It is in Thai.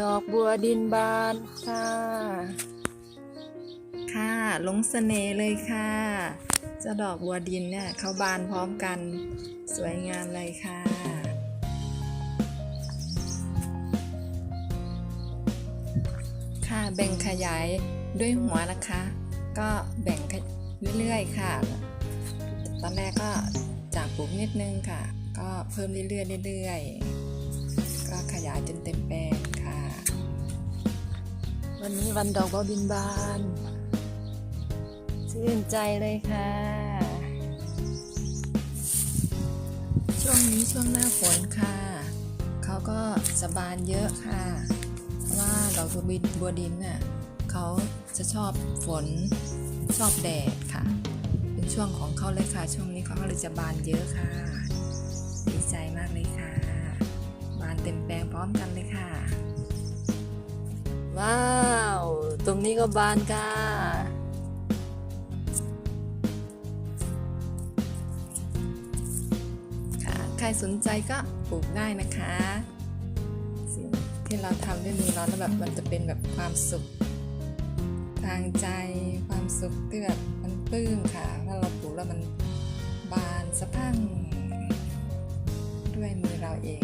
ดอกบัวดินบานค่ะ ค่ะลงเสน่ห์เลยค่ะเจ้าดอกบัวดินเนี่ยเขาบานพร้อมกันสวยงามเลยค่ะ ค่ะแบ่งขยายด้วยหัวนะคะ ก็แบ่งเรื่อยๆค่ะ ตอนแรกก็จากปลูกนิดนึงค่ะ ก็เพิ่มเรื่อยๆเรื่อยๆก็ขยายจนเต็มแปลง วันนี้วันดอกบัวบินบาน ชื่นใจเลยค่ะ ช่วงนี้ช่วงหน้าฝนค่ะ เขาก็จะบานเยอะค่ะ เพราะว่าดอกบัวบินบัวดินน่ะเขาจะชอบฝนชอบแดดค่ะ เป็นช่วงของเขาเลยค่ะ ช่วงนี้เขาก็เลยจะบานเยอะค่ะ ดีใจมากเลยค่ะ บานเต็มแปลงพร้อมกันเลยค่ะว้า ตรงนี้ก็บานค่ะ ค่ะ ใครสนใจก็ปลูกได้นะคะ สิ่งที่เราทำด้วยมือเราแล้วแบบมันจะเป็นแบบความสุข ทางใจความสุขที่แบบมันปลื้มค่ะ ถ้าเราปลูกแล้วมันบานสะพั่งด้วยมือเราเอง